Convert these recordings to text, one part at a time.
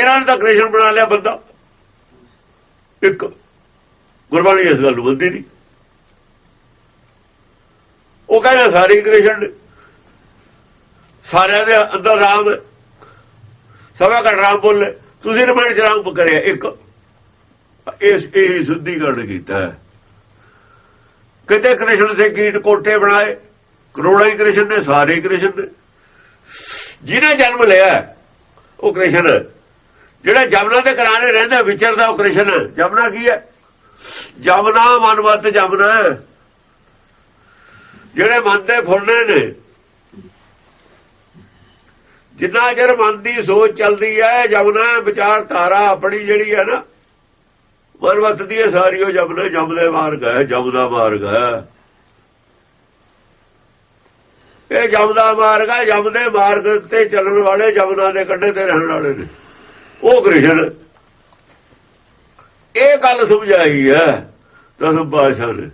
ਇਹਨਾਂ ਨੇ ਤਾਂ ਕ੍ਰਿਸ਼ਨ ਬਣਾ ਲਿਆ ਬੰਦਾ। ਇੱਕ, ਗੁਰਬਾਣੀ ਇਸ ਗੱਲ ਨੂੰ ਮੰਨਦੀ ਨਹੀਂ। ਉਹ ਕਹਿੰਦਾ ਸਾਰੇ ਕ੍ਰਿਸ਼ਨ ਨੇ। ਸਾਰਿਆਂ ਦੇ ਅੰਦਰ ਰਾਮ ਸਭਾ ਘਟ ਰਾਮ ਬੋਲੇ। ਤੁਸੀਂ ਰਮਣ ਚ ਰਾਮ ਕਰਿਆ ਇੱਕ, ਇਸ, ਇਹ ਸੁੱਧੀਕਰਨ ਕੀਤਾ ਕਿਤੇ ਕ੍ਰਿਸ਼ਨ ਸੇ ਕੀਟ ਕੋਟੇ ਬਣਾਏ। ਕਰੋੜਾਂ ਹੀ ਕ੍ਰਿਸ਼ਨ ਨੇ, ਸਾਰੇ ਕ੍ਰਿਸ਼ਨ ਨੇ। ਜਿਹਨੇ ਜਨਮ ਲਿਆ, ਉਹ ਕ੍ਰਿਸ਼ਨ ਜਿਹੜਾ ਜਮਨਾ ਦੇ ਕਿਨਾਰੇ ਰਹਿੰਦਾ ਵਿਚਰਦਾ ਉਹ ਕ੍ਰਿਸ਼ਨ ਹੈ। ਜਮਨਾ ਕੀ ਹੈ? ਜਮਨਾ ਮਨਮਤ ਜਮਨਾ ਹੈ। ਜਿਹੜੇ ਮਨ ਦੇ ਫੁਰਨੇ ਨੇ, ਜਿੰਨਾ ਚਿਰ ਮਨ ਦੀ ਸੋਚ ਚੱਲਦੀ ਹੈ, ਜਮਨਾ ਵਿਚਾਰ ਧਾਰਾ ਆਪਣੀ ਜਿਹੜੀ ਹੈ ਨਾ, ਮਨਮਤ ਦੀ ਹੈ, ਸਾਰੀ ਉਹ ਜਮਨਾ, ਜਮਦੇ ਮਾਰਗ ਹੈ, ਜਮਦਾ ਮਾਰਗ ਹੈ। ਇਹ ਜਮ ਮਾਰਗ ਹੈ, ਜਮਦੇ ਮਾਰਗ ਤੇ ਚੱਲਣ ਵਾਲੇ ਜਮਨਾ ਦੇ ਕੰਢੇ ਤੇ ਰਹਿਣ ਵਾਲੇ ਨੇ। ਉਹ ਕ੍ਰਿਸ਼ਨ, ਇਹ ਗੱਲ ਸਮਝਾਈ ਹੈ ਦਸਮ ਪਾਸ਼ਾ ਨੇ।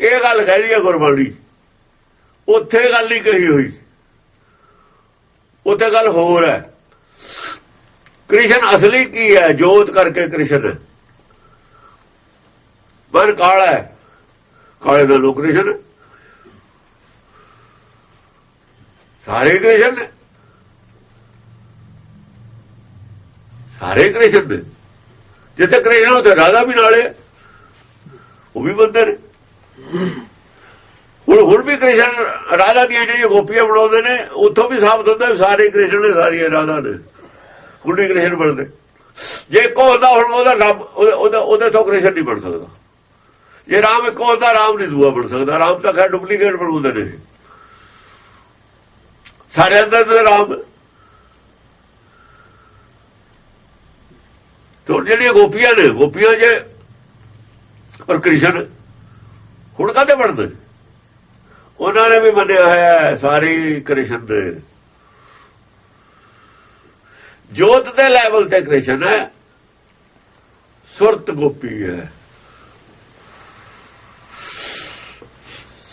ਇਹ ਗੱਲ ਕਹਿਦੀ ਹੈ ਗੁਰਬਾਣੀ। ਉੱਥੇ ਗੱਲ ਨਹੀਂ ਕਹੀ ਹੋਈ। ਉੱਥੇ ਗੱਲ ਹੋਰ ਹੈ। ਕ੍ਰਿਸ਼ਨ ਅਸਲੀ ਕੀ ਹੈ? ਜੋਤ ਕਰਕੇ ਕ੍ਰਿਸ਼ਨ। ਹੈ ਕਾਲਾ ਹੈ। ਕਾਲੇ ਦਾ ਲੋਕ ਕ੍ਰਿਸ਼ਨ। ਸਾਰੇ ਕ੍ਰਿਸ਼ਨ। ਸਾਰੇ ਕ੍ਰਿਸ਼ਨ ਨੇ। ਜਿੱਥੇ ਕ੍ਰਿਸ਼ਨ ਉੱਥੇ ਰਾਧਾ ਵੀ ਨਾਲੇ ਉਹ ਵੀ ਬੰਦੇ ਨੇ ਹੁਣ ਹੁਣ ਵੀ ਕ੍ਰਿਸ਼ਨ ਰਾਧਾ ਦੀਆਂ ਜਿਹੜੀਆਂ ਗੋਪੀਆਂ ਬਣਾਉਂਦੇ ਨੇ, ਉੱਥੋਂ ਵੀ ਸਾਬਤ ਹੁੰਦਾ ਵੀ ਸਾਰੇ ਕ੍ਰਿਸ਼ਨ ਨੇ, ਸਾਰੀਆਂ ਰਾਧਾ ਨੇ। ਹੁਣ ਵੀ ਕ੍ਰਿਸ਼ਨ ਬਣਦੇ। ਜੇ ਇੱਕੋ ਹੁੰਦਾ ਹੁਣ ਉਹਦਾ ਰੱਬ ਉਹਦੇ- ਉਹਦਾ ਉਹਦੇ ਤੋਂ ਕ੍ਰਿਸ਼ਨ ਨਹੀਂ ਬਣ ਸਕਦਾ। ਜੇ ਰਾਮ ਇੱਕੋ ਹੁੰਦਾ ਰਾਮ ਨਹੀਂ ਦੂਆ ਬਣ ਸਕਦਾ। ਰਾਮ ਤਾਂ ਖੈਰ ਡੁਪਲੀਕੇਟ ਬਣਾਉਂਦੇ ਨੇ। ਸਾਰੇ ਅੰਦਰ ਰਾਮ। ਹੁਣ ਜਿਹੜੀਆਂ ਗੋਪੀਆਂ ਨੇ, ਗੋਪੀਆਂ ਜੇ ਔਰ ਕ੍ਰਿਸ਼ਨ, ਹੁਣ ਕਾਹਦੇ ਬਣਦੇ? ਉਹਨਾਂ ਨੇ ਵੀ ਮੰਨਿਆ ਹੋਇਆ ਸਾਰੀ ਕ੍ਰਿਸ਼ਨ ਦੇ। ਜੋਤ ਦੇ ਲੈਵਲ ਤੇ ਕ੍ਰਿਸ਼ਨ ਹੈ, ਸੁਰਤ ਗੋਪੀ ਹੈ।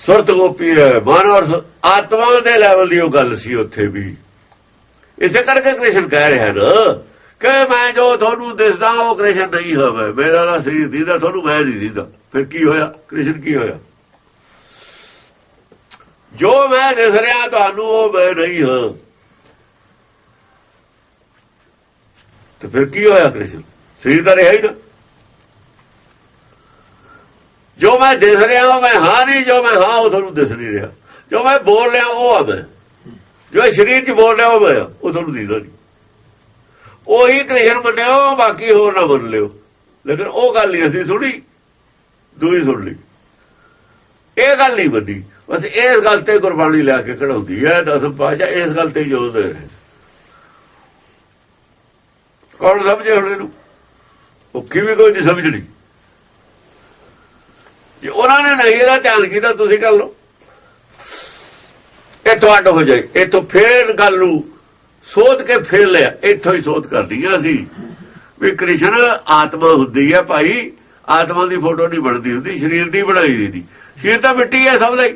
ਸੁਰਤ ਗੋਪੀ ਹੈ, ਮਨ ਔਰ ਆਤਮਾ ਦੇ ਲੈਵਲ ਦੀ ਉਹ ਗੱਲ ਸੀ ਉੱਥੇ ਵੀ। ਇਸੇ ਕਰਕੇ ਕ੍ਰਿਸ਼ਨ ਕਹਿ ਰਿਹਾ ਨਾ ਕਿ ਮੈਂ ਜੋ ਤੁਹਾਨੂੰ ਦਿਸਦਾ, ਉਹ ਕ੍ਰਿਸ਼ਨ ਨਹੀਂ ਹੋਵੇ। ਮੇਰਾ ਨਾ ਸਰੀਰ ਦੀਦਾ, ਤੁਹਾਨੂੰ ਮੈਂ ਨਹੀਂ ਦੀਦਾ। ਫਿਰ ਕੀ ਹੋਇਆ? ਕ੍ਰਿਸ਼ਨ ਕੀ ਹੋਇਆ? ਜੋ ਮੈਂ ਦਿਸ ਰਿਹਾ ਤੁਹਾਨੂੰ, ਉਹ ਮੈਂ ਨਹੀਂ ਹਾਂ। ਤੇ ਫਿਰ ਕੀ ਹੋਇਆ ਕ੍ਰਿਸ਼ਨ? ਸਰੀਰ ਤਾਂ ਰਿਹਾ ਹੀ ਨਾ। ਜੋ ਮੈਂ ਦਿਸ ਰਿਹਾ, ਉਹ ਮੈਂ ਹਾਂ ਨਹੀਂ, ਜੋ ਮੈਂ ਹਾਂ, ਉਹ ਤੁਹਾਨੂੰ ਦਿਸ ਨਹੀਂ ਰਿਹਾ। ਜੋ ਮੈਂ ਬੋਲ ਰਿਹਾ, ਉਹ ਆ ਮੈਂ। ਜੋ ਇਹ ਸਰੀਰ 'ਚ ਬੋਲ ਰਿਹਾ, ਉਹ ਮੈਂ ਉਹ ਤੁਹਾਨੂੰ ਦਿਸਦਾ ਨਹੀਂ। ਉਹੀ ਕ੍ਰਿਸ਼ਨ ਮੰਨਿਓ ਬਾਕੀ ਹੋਰ ਨਾ ਮੰਨ ਲਿਓ। ਲੇਕਿਨ ਉਹ ਗੱਲ ਨਹੀਂ ਅਸੀਂ ਸੁਣੀ, ਦੂਈ ਸੁਣ ਲਈ। ਇਹ ਗੱਲ ਨਹੀਂ ਮੰਨੀ। ਬਸ ਇਸ ਗੱਲ ਤੇ ਕੁਰਬਾਨੀ ਲੈ ਕੇ ਖੜਾਉਂਦੀ ਹੈ ਦਸਮ ਪਾਸ਼ਾ ਇਸ ਗੱਲ ਤੇ ਜੋਰ ਦੇ ਰਹੇ ਕੌਣ ਸਮਝੇ ਹੁਣ ਇਹਨੂੰ? ਉਹ ਕਿਵੇਂ ਕੋਈ ਨਹੀਂ ਸਮਝਣੀ। ਜੇ ਉਹਨਾਂ ਨੇ ਨਹੀਂ ਇਹਦਾ ਧਿਆਨ ਕੀਤਾ, ਤੁਸੀਂ ਕਰ ਲਓ। ਇਹ ਤੁਹਾਡਾ ਹੋ ਜਾਏ। ਇਹ ਤੋਂ ਫੇਰ ਗੱਲ ਨੂੰ ਸੋਧ ਕੇ ਫੇਰ ਲਿਆ। ਇੱਥੋਂ ਹੀ ਸੋਧ ਕਰਦੀ ਆ ਅਸੀਂ। ਵੀ ਕ੍ਰਿਸ਼ਨ, ਆਤਮਾ ਹੁੰਦੀ ਹੈ ਭਾਈ। ਆਤਮਾ ਦੀ ਫੋਟੋ ਨਹੀਂ ਬਣਦੀ ਹੁੰਦੀ, ਸਰੀਰ ਦੀ ਬਣਾਈ ਦੀ ਸਰੀਰ ਤਾਂ ਮਿੱਟੀ ਹੈ ਸਭ ਦਾ ਹੀ।